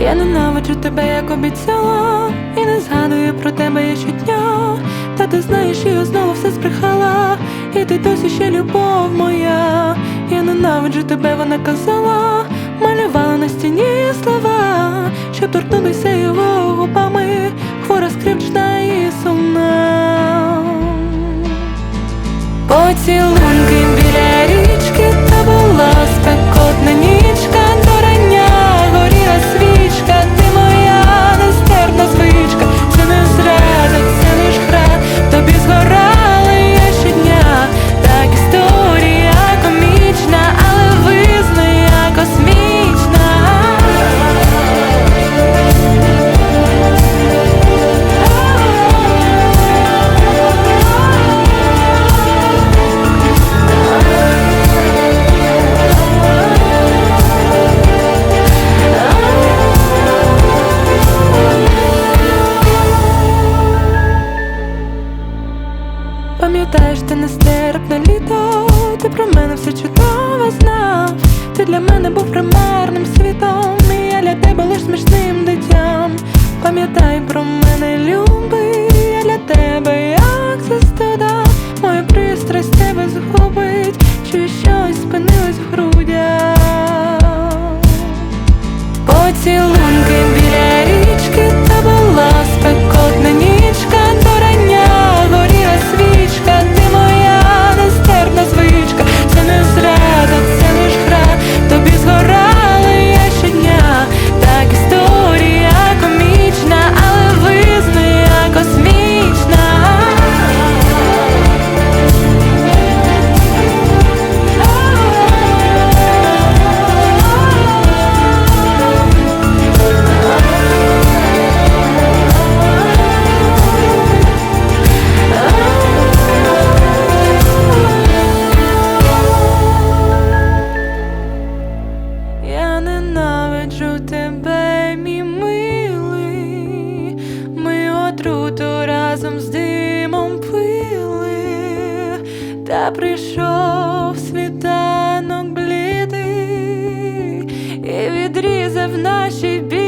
Я ненавиджу тебе, як обіцяла, і не згадую про тебе я щодня. Та ти знаєш, що я знову все збрехала, і ти досі ще любов моя. Я ненавиджу тебе, вона казала, малювала на стіні слова, щоб торкнутися його губами, хвора скрипчна і сумна. Поцілунки Пам'ятаєш, ти нестерпне літо, ти про мене все чудово знав. Та прийшов світанок блідий і відрізав наші білі.